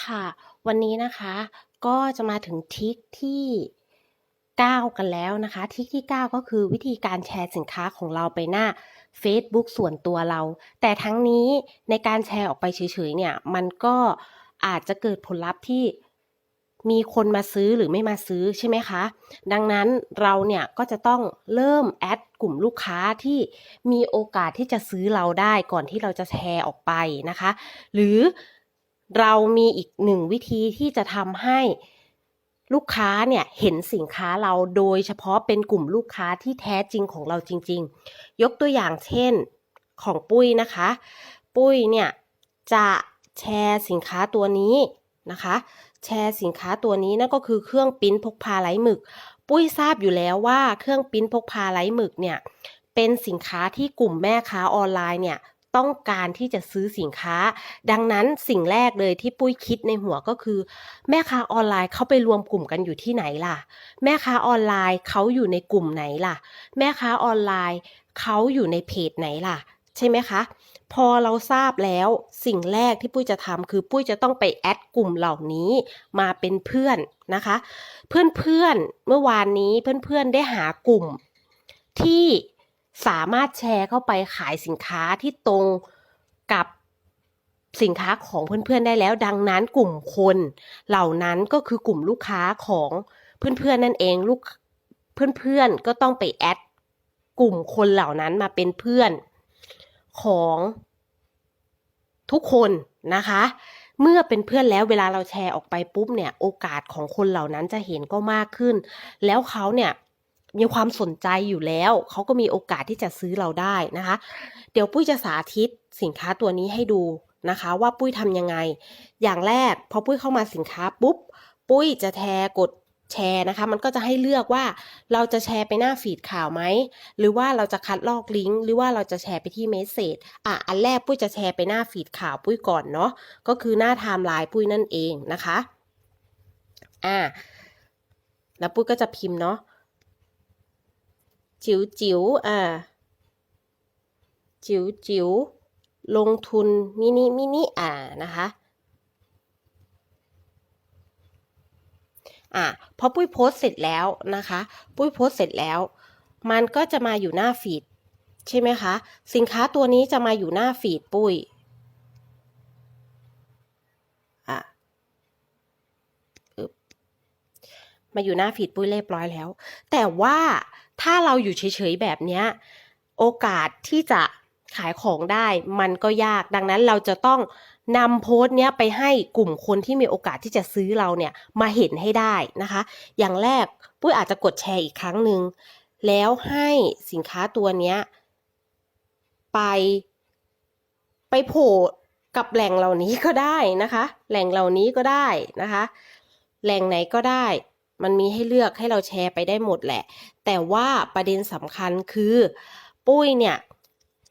ค่ะ วันนี้นะคะก็จะมาถึงทริกที่ 9 กันแล้วนะคะทริกที่ 9 ก็คือวิธีการแชร์สินค้าของเราไปหน้าเฟซบุ๊กส่วนตัวเรา แต่ทั้งนี้ในการแชร์ออกไปเฉยๆเนี่ยมันก็อาจจะเกิดผลลัพธ์ที่มีคนมาซื้อหรือไม่มาซื้อใช่ไหมคะ ดังนั้นเราเนี่ยก็จะต้องเริ่มแอดกลุ่มลูกค้าที่มีโอกาสที่จะซื้อเราได้ก่อนที่เราจะแชร์ออกไปนะคะ หรือ เรามีอีกหนึ่งวิธีที่จะทำให้ลูกค้าเนี่ยเห็นสินค้าเราโดยเฉพาะเป็นกลุ่มลูกค้าที่แท้จริงของเราจริง ๆ ยกตัวอย่างเช่นของปุ้ยนะคะ ปุ้ยเนี่ยจะแชร์สินค้าตัวนี้นะคะ แชร์สินค้าตัวนี้นั่นก็คือเครื่องปิ้นพกพาไร้หมึก ปุ้ยทราบอยู่แล้วว่าเครื่องปิ้นพกพาไร้หมึกเนี่ยเป็นสินค้าที่กลุ่มแม่ค้าออนไลน์เนี่ย ต้องการที่จะซื้อสินค้า ดังนั้นสิ่งแรกเลยที่ปุ้ยคิดในหัวก็คือ แม่ค้าออนไลน์เขาไปรวมกลุ่มกันอยู่ที่ไหนล่ะ แม่ค้าออนไลน์เขาอยู่ในกลุ่มไหนล่ะ แม่ค้าออนไลน์เขาอยู่ในเพจไหนล่ะ ใช่ไหมคะ พอเราทราบแล้วสิ่งแรกที่ปุ้ยจะทำคือปุ้ยจะต้องไปแอดกลุ่มเหล่านี้มาเป็นเพื่อนนะคะ เพื่อนๆเมื่อวานนี้เพื่อนๆได้หากลุ่มที่ สามารถแชร์เข้าไปขายสินค้าที่ตรงกับสินค้าของเพื่อนๆได้แล้ว ดังนั้นกลุ่มคน เหล่านั้นก็คือกลุ่มลูกค้าของเพื่อนๆนั่นเองลูกเพื่อนๆก็ต้องไปแอดกลุ่มคนเหล่านั้นมาเป็นเพื่อนของทุกคนนะคะ เมื่อเป็นเพื่อนแล้วเวลาเราแชร์ออกไปปุ๊บเนี่ย โอกาสของคนเหล่านั้นจะเห็นก็มากขึ้น แล้วเขาเนี่ย มีความสนใจอยู่แล้ว เขาก็มีโอกาสที่จะซื้อเราได้นะคะ เดี๋ยวปุ้ยจะสาธิตสินค้าตัวนี้ให้ดูนะคะ ว่าปุ้ยทำยังไง อย่างแรกพอปุ้ยเข้ามาสินค้าปุ๊บ ปุ้ยจะแชร์กดแชร์นะคะ มันก็จะให้เลือกว่าเราจะแชร์ไปหน้าฟีดข่าวไหม หรือว่าเราจะคัดลอกลิงก์ หรือว่าเราจะแชร์ไปที่เมสเซจอะ อันแรกปุ้ยจะแชร์ไปหน้าฟีดข่าวปุ้ยก่อนเนาะ ก็คือหน้าไทม์ไลน์ปุ้ยนั่นเองนะคะ อ่า แล้วปุ้ยก็จะพิมพ์เนาะ จิ๋วจิ๋วอ่า จิ๋วจิ๋วลงทุนมินิมินิอ่านะคะอะพอปุ้ยโพสต์เสร็จแล้วนะคะ ปุ้ยโพสต์เสร็จแล้ว มันก็จะมาอยู่หน้าฟีดใช่ไหมคะ สินค้าตัวนี้จะมาอยู่หน้าฟีดปุ้ยอะอมาอยู่หน้าฟีดปุ้ยเรียบร้อยแล้ว แต่ว่า ถ้าเราอยู่เฉยๆแบบนี้โอกาสที่จะขายของได้มันก็ยากดังนั้นเราจะต้องนำโพสต์เนี้ยไปให้กลุ่มคนที่มีโอกาสที่จะซื้อเราเนี่ยมาเห็นให้ได้นะคะ อย่างแรกปุ้ยอาจจะกดแชร์อีกครั้งหนึ่งแล้วให้สินค้าตัวเนี้ยไป ไปโผล่กับแหล่งเหล่านี้ก็ได้นะคะ แหล่งเหล่านี้ก็ได้นะคะ แหล่งไหนก็ได้ มันมีให้เลือกให้เราแชร์ไปได้หมดแหละ แต่ว่าประเด็นสำคัญคือ ปุ้ยเนี่ย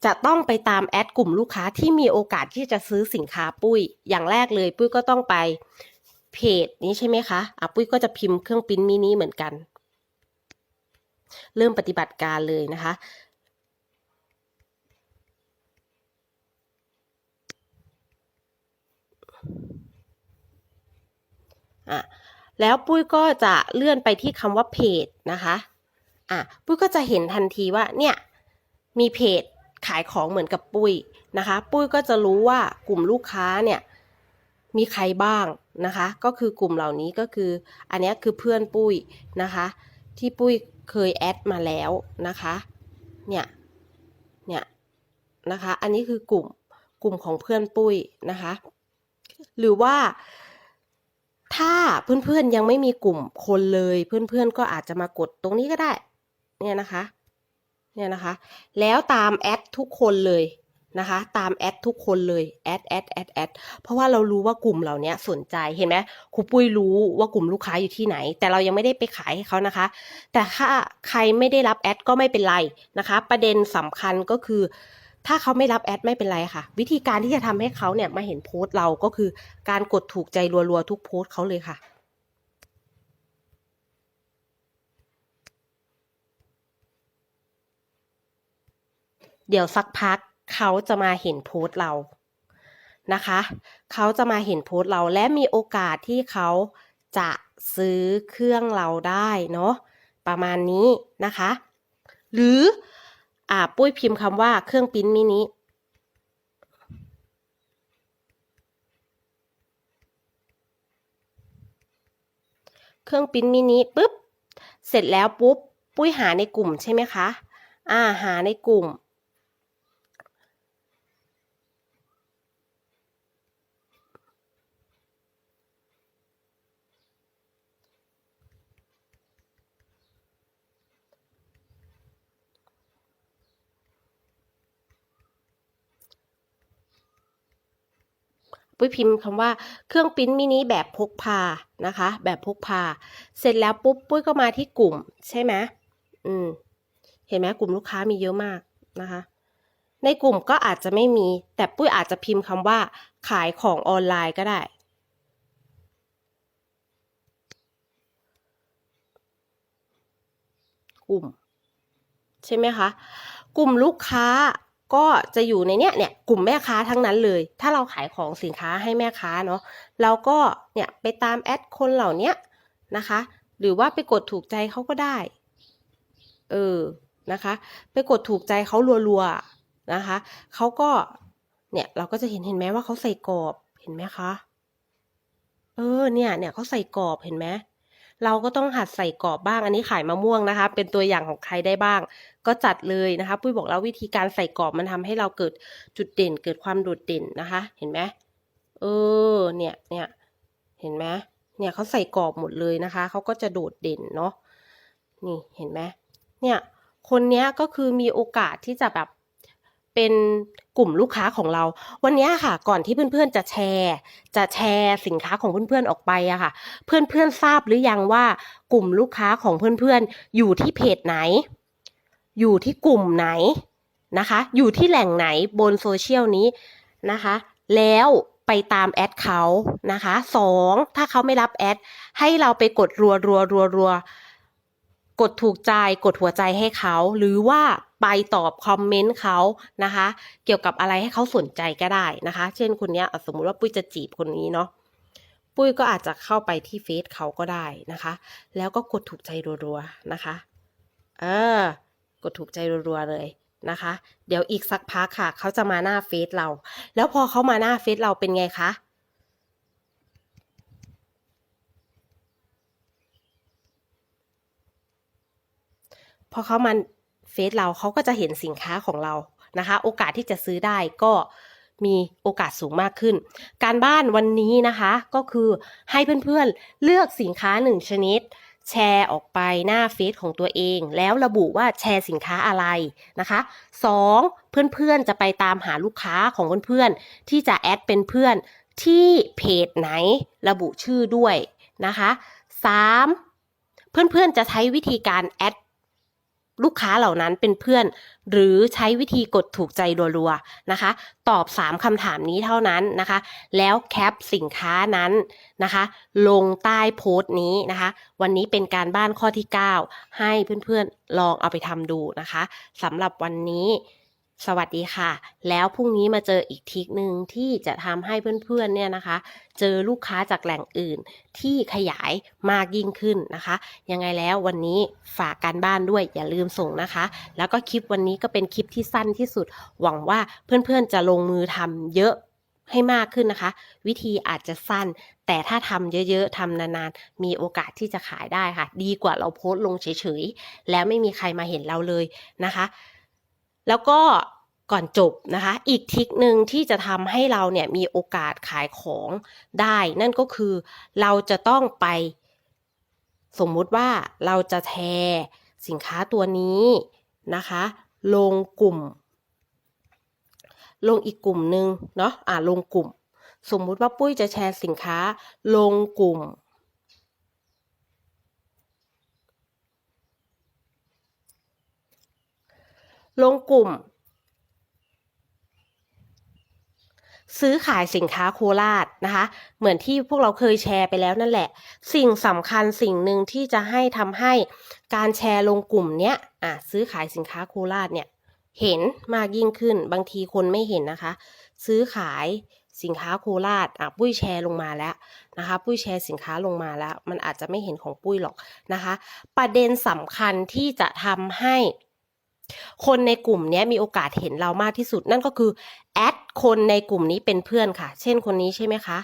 จะต้องไปตามแอดกลุ่มลูกค้าที่มีโอกาสที่จะซื้อสินค้าปุ้ย อย่างแรกเลย ปุ้ยก็ต้องไปเพจนี้ใช่ไหมคะอะปุ้ยก็จะพิมพ์เครื่องปริ้นมินิเหมือนกัน เริ่มปฏิบัติการเลยนะคะอะ แล้วปุ้ยก็จะเลื่อนไปที่คำว่าเพจนะคะอะปุ้ยก็จะเห็นทันทีว่าเนี่ยมีเพจขายของเหมือนกับปุ้ยนะคะ ปุ้ยก็จะรู้ว่ากลุ่มลูกค้าเนี่ยมีใครบ้างนะคะ ก็คือกลุ่มเหล่านี้ก็คือ อันนี้คือเพื่อนปุ้ยนะคะ ที่ปุ้ยเคยแอดมาแล้วนะคะเนี่ยเนี่ยนะคะ อันนี้คือกลุ่มกลุ่มของเพื่อนปุ้ยนะคะ หรือว่า ถ้าเพื่อนๆยังไม่มีกลุ่มคนเลยเพื่อนๆก็อาจจะมากดตรงนี้ก็ได้ เนี่ยนะคะ เนี่ยนะคะ แล้วตามแอดทุกคนเลยนะคะ ตามแอดทุกคนเลยแอดแอดแอดแอดเพราะว่าเรารู้ว่ากลุ่มเหล่านี้สนใจเห็นไหมครูปุ้ยรู้ว่ากลุ่มลูกค้าอยู่ที่ไหน แต่เรายังไม่ได้ไปขายให้เขานะคะ แต่ถ้าใครไม่ได้รับแอดก็ไม่เป็นไรนะคะ ประเด็นสำคัญก็คือ ถ้าเขาไม่รับแอดไม่เป็นไรค่ะ วิธีการที่จะทำให้เขาเนี่ยมาเห็นโพสต์เราก็คือการกดถูกใจรัวๆทุกโพสต์เขาเลยค่ะ เดี๋ยวสักพักเขาจะมาเห็นโพสต์เรานะคะ เขาจะมาเห็นโพสต์เราและมีโอกาสที่เขาจะซื้อเครื่องเราได้เนาะประมาณนี้นะคะ หรือ อ่าปุ้ยพิมพ์คำว่าเครื่องปริ้นมินิเครื่องปริ้นมินิปุ๊บ เสร็จแล้วปุ๊บ ปุ้ยหาในกลุ่มใช่ไหมคะ อ่า หาในกลุ่ม ปุ้ยพิมพ์คำว่าเครื่องปิ้นมินิแบบพกพานะคะ แบบพกพา เสร็จแล้วปุ๊บปุ้ยก็มาที่กลุ่มใช่ไหมอืมเห็นไหมกลุ่มลูกค้ามีเยอะมากนะคะ ในกลุ่มก็อาจจะไม่มี แต่ปุ้ยอาจจะพิมพ์คำว่า ขายของออนไลน์ก็ได้กลุ่ม ใช่ไหมคะ กลุ่มลูกค้า ก็จะอยู่ในเนี้ยเนี่ยกลุ่มแม่ค้าทั้งนั้นเลย ถ้าเราขายของสินค้าให้แม่ค้าเนาะเราก็เนี่ยไปตามแอดคนเหล่านี้นะคะ หรือว่าไปกดถูกใจเขาก็ได้ เออนะคะ ไปกดถูกใจเขารัวๆนะคะเขาก็เนี่ยเราก็จะเห็นเห็นไหมว่าเขาใส่กรอบเห็นไหมคะเออเนี่ยเนี่ยเขาใส่กรอบเห็นไหมเราก็ต้องหัดใส่กรอบบ้างอันนี้ขายมะม่วงนะคะ เป็นตัวอย่างของใครได้บ้าง ก็จัดเลยนะคะ ปุ้ยบอกแล้ววิธีการใส่กรอบมันทำให้เราเกิดจุดเด่น เกิดความโดดเด่นนะคะ เห็นไหมเออ เนี่ยเนี่ยเห็นไหมเนี่ยเขาใส่กรอบหมดเลยนะคะเขาก็จะโดดเด่นเนาะนี่เห็นไหมเนี่ยคนเนี้ยก็คือมีโอกาสที่จะแบบเป็นกลุ่มลูกค้าของเรา วันเนี้ยค่ะ ก่อนที่เพื่อนๆจะแชร์ จะแชร์สินค้าของเพื่อนๆออกไปอะค่ะ เพื่อนๆทราบหรือยังว่ากลุ่มลูกค้าของเพื่อนๆอยู่ที่เพจไหน อยู่ที่กลุ่มไหนนะคะ อยู่ที่แหล่งไหนบนโซเชียลนี้นะคะ แล้วไปตามแอดเขานะคะสองถ้าเขาไม่รับแอด ให้เราไปกดรัวรัวรัวรัวกดถูกใจกดหัวใจให้เขา หรือว่าไปตอบคอมเมนต์เขานะคะ เกี่ยวกับอะไรให้เขาสนใจก็ได้นะคะ เช่นคนนี้สมมุติว่าปุ้ยจะจีบคนนี้เนาะปุ้ยก็อาจจะเข้าไปที่เฟซเขาก็ได้นะคะ แล้วก็กดถูกใจรัวๆนะคะ เออ กดถูกใจรัวๆเลยนะคะ เดี๋ยวอีกสักพักค่ะ เขาจะมาหน้าเฟซเรา แล้วพอเขามาหน้าเฟซเราเป็นไงคะพอเขามาเฟซเราเขาก็จะเห็นสินค้าของเรานะคะ โอกาสที่จะซื้อได้ก็มีโอกาสสูงมากขึ้น การบ้านวันนี้นะคะก็คือให้เพื่อนๆเลือกสินค้าหนึ่งชนิด แชร์ออกไปหน้าเฟซของตัวเอง แล้วระบุว่าแชร์สินค้าอะไรนะคะ 2. เพื่อนๆจะไปตามหาลูกค้าของเพื่อนๆที่จะแอดเป็นเพื่อนที่เพจไหนระบุชื่อด้วยนะคะ 3. เพื่อนๆจะใช้วิธีการแอด ลูกค้าเหล่านั้นเป็นเพื่อน หรือใช้วิธีกดถูกใจรัวๆนะคะ ตอบ 3คำถามนี้เท่านั้นนะคะ แล้วแคปสินค้านั้นนะคะ ลงใต้โพสต์นี้นะคะ วันนี้เป็นการบ้านข้อที่ 9 ให้เพื่อนๆลองเอาไปทำดูนะคะสำหรับวันนี้ สวัสดีค่ะ แล้วพรุ่งนี้มาเจออีกทิกหนึ่งที่จะทำให้เพื่อนๆเนี่ยนะคะ เจอลูกค้าจากแหล่งอื่นที่ขยายมากยิ่งขึ้นนะคะ ยังไงแล้ววันนี้ฝากการบ้านด้วยอย่าลืมส่งนะคะ แล้วก็คลิปวันนี้ก็เป็นคลิปที่สั้นที่สุด หวังว่าเพื่อนๆจะลงมือทำเยอะให้มากขึ้นนะคะ วิธีอาจจะสั้น แต่ถ้าทำเยอะๆทำนานๆ มีโอกาสที่จะขายได้ค่ะ ดีกว่าเราโพสต์ลงเฉยๆ แล้วไม่มีใครมาเห็นเราเลยนะคะ แล้วก็ก่อนจบนะคะ อีกทิกหนึ่งที่จะทำให้เราเนี่ยมีโอกาสขายของได้ นั่นก็คือเราจะต้องไป สมมุติว่าเราจะแชร์สินค้าตัวนี้นะคะ ลงกลุ่ม ลงอีกกลุ่มหนึ่งเนาะอ่าลงกลุ่ม สมมุติว่าปุ้ยจะแชร์สินค้า ลงกลุ่ม ลงกลุ่ม ซื้อขายสินค้าโคราชนะคะ เหมือนที่พวกเราเคยแชร์ไปแล้วนั่นแหละ สิ่งสำคัญสิ่งหนึ่งที่จะให้ทำให้การแชร์ลงกลุ่มเนี้ยอะซื้อขายสินค้าโคราชเนี่ยเห็นมากยิ่งขึ้นบางทีคนไม่เห็นนะคะ ซื้อขายสินค้าโคราชอะปุ้ยแชร์ลงมาแล้วนะคะ ปุ้ยแชร์สินค้าลงมาแล้ว มันอาจจะไม่เห็นของปุ้ยหรอกนะคะ ประเด็นสำคัญที่จะทำให้ คนในกลุ่มนี้มีโอกาสเห็นเรามากที่สุด นั่นก็คือแอดคนในกลุ่มนี้เป็นเพื่อนค่ะ เช่นคนนี้ใช่ไหมคะ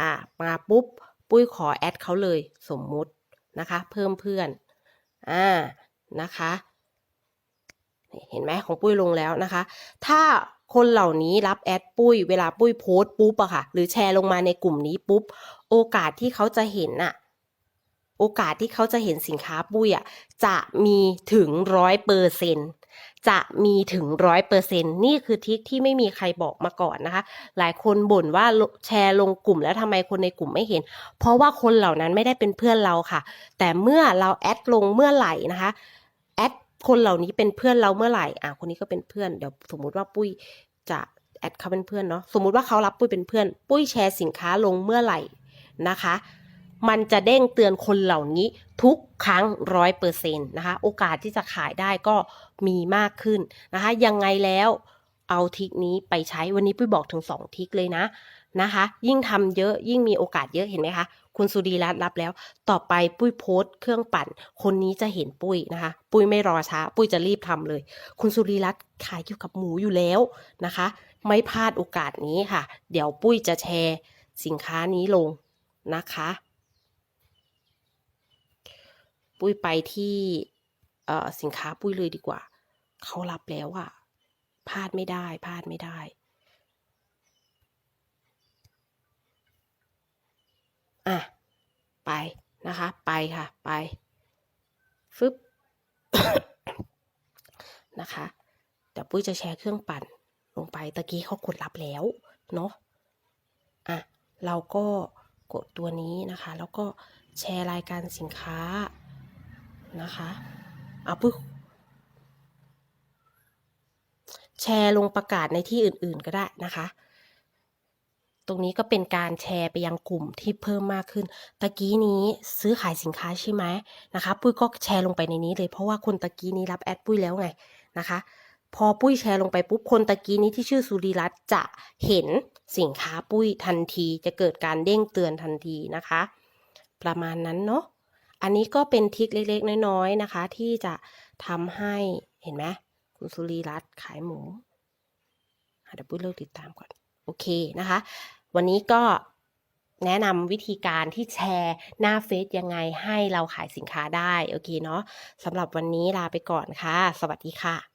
อ่า มาปุ๊บ ปุ้ยขอแอดเขาเลย สมมุตินะคะ เพิ่มเพื่อน อ่า นะคะเห็นไหมของปุ้ยลงแล้วนะคะ ถ้าคนเหล่านี้รับแอดปุ้ย เวลาปุ้ยโพสต์ปุ๊บอะค่ะ หรือแชร์ลงมาในกลุ่มนี้ปุ๊บ โอกาสที่เขาจะเห็นอะ โอกาสที่เขาจะเห็นสินค้าปุ้ยอะจะมีถึงร้อยเปอร์เซ็นจะมีถึงร้อยเปอร์เซ็นนี่คือทิคที่ไม่มีใครบอกมาก่อนนะคะ หลายคนบ่นว่าแชร์ลงกลุ่มแล้วทำไมคนในกลุ่มไม่เห็น เพราะว่าคนเหล่านั้นไม่ได้เป็นเพื่อนเราค่ะ แต่เมื่อเราแอดลงเมื่อไหร่นะคะแอดคนเหล่านี้เป็นเพื่อนเราเมื่อไหร่อะคนนี้ก็เป็นเพื่อนเดี๋ยวสมมุติว่าปุ้ยจะแอดเขาเป็นเพื่อนเนาะสมมุติว่าเขารับปุ้ยเป็นเพื่อน ปุ้ยแชร์สินค้าลงเมื่อไหร่นะคะ มันจะเด้งเตือนคนเหล่านี้ทุกครั้งร้อยเปอร์เซ็นต์นะคะ โอกาสที่จะขายได้ก็มีมากขึ้นนะคะ ยังไงแล้วเอาทิกนี้ไปใช้วันนี้ปุ้ยบอกถึงสองทริกเลยนะนะคะ ยิ่งทำเยอะยิ่งมีโอกาสเยอะเห็นไหมคะคุณสุดีรัตน์รับแล้ว ต่อไปปุ้ยโพสต์เครื่องปั่น คนนี้จะเห็นปุ้ยนะคะ ปุ้ยไม่รอช้า ปุ้ยจะรีบทำเลย คุณสุรีรัตน์ขายเกี่ยวกับหมูอยู่แล้วนะคะ ไม่พลาดโอกาสนี้ค่ะ เดี๋ยวปุ้ยจะแชร์สินค้านี้ลงนะคะ ปุ้ยไปที่เสินค้าปุ้ยเลยดีกว่า เขารับแล้วอะพลาดไม่ได้พลาดไม่ได้อะไปนะคะ ไปค่ะไปฟึบนะคะเดี๋ยวปุ้ยจะแชร์เครื่องปั่นลงไปตะกี้เขากดรับแล้วเนาะอะเราก็กดตัวนี้นะคะ แล้วก็แชร์รายการสินค้า นะคะเอาปุ้ยแชร์ลงประกาศในที่อื่นๆก็ได้นะคะ ตรงนี้ก็เป็นการแชร์ไปยังกลุ่มที่เพิ่มมากขึ้น ตะกี้นี้ซื้อขายสินค้าใช่ไหมนะคะ ปุ้ยก็แชร์ลงไปในนี้เลยเพราะว่าคนตะกี้นี้รับแอดปุ้ยแล้วไงนะคะ พอปุ้ยแชร์ลงไปปุ๊บคนตะกี้นี้ที่ชื่อสุริรัตน์จะเห็นสินค้าปุ้ยทันทีจะเกิดการเด้งเตือนทันทีนะคะ ประมาณนั้นเนาะ อันนี้ก็เป็นทิคเล็กๆ น้อยๆนะคะ ที่จะทำให้เห็นไหมคุณสุรีรัตน์ขายหมูเดี๋ยวปุ้ยเลิกติดตามก่อน โอเคนะคะ วันนี้ก็แนะนำวิธีการที่แชร์หน้าเฟซยังไงให้เราขายสินค้าได้ โอเคเนาะสำหรับวันนี้ลาไปก่อนค่ะ สวัสดีค่ะ